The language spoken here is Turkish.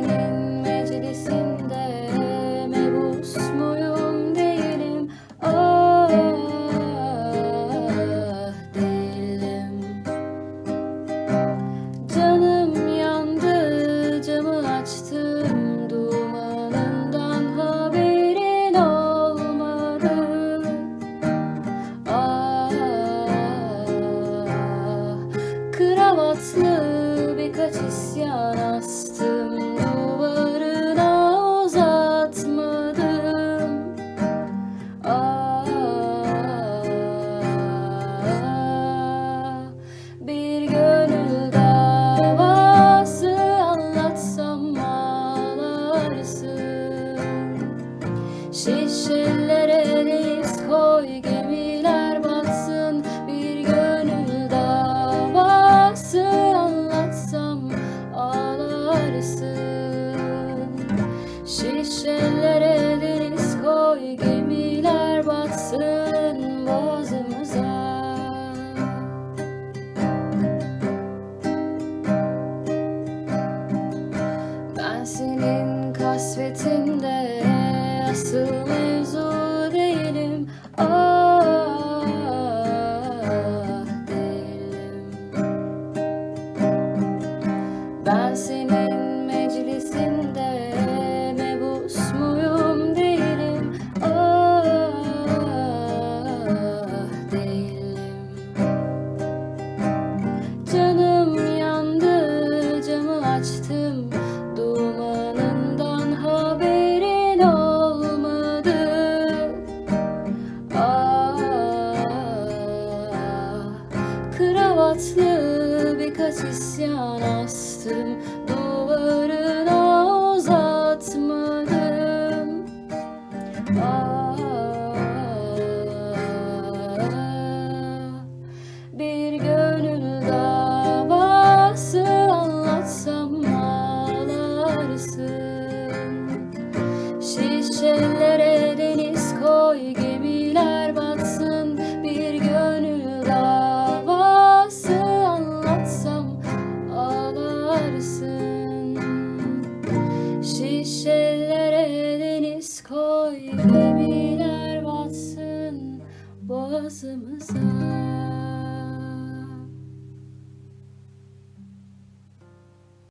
senin meclisin Yeşillere deniz koy gemiler batsın. Bir gönül davasın anlatsam ağlarsın. Şişelere isyan astım Duvarına uzatmadım. Ah. sun.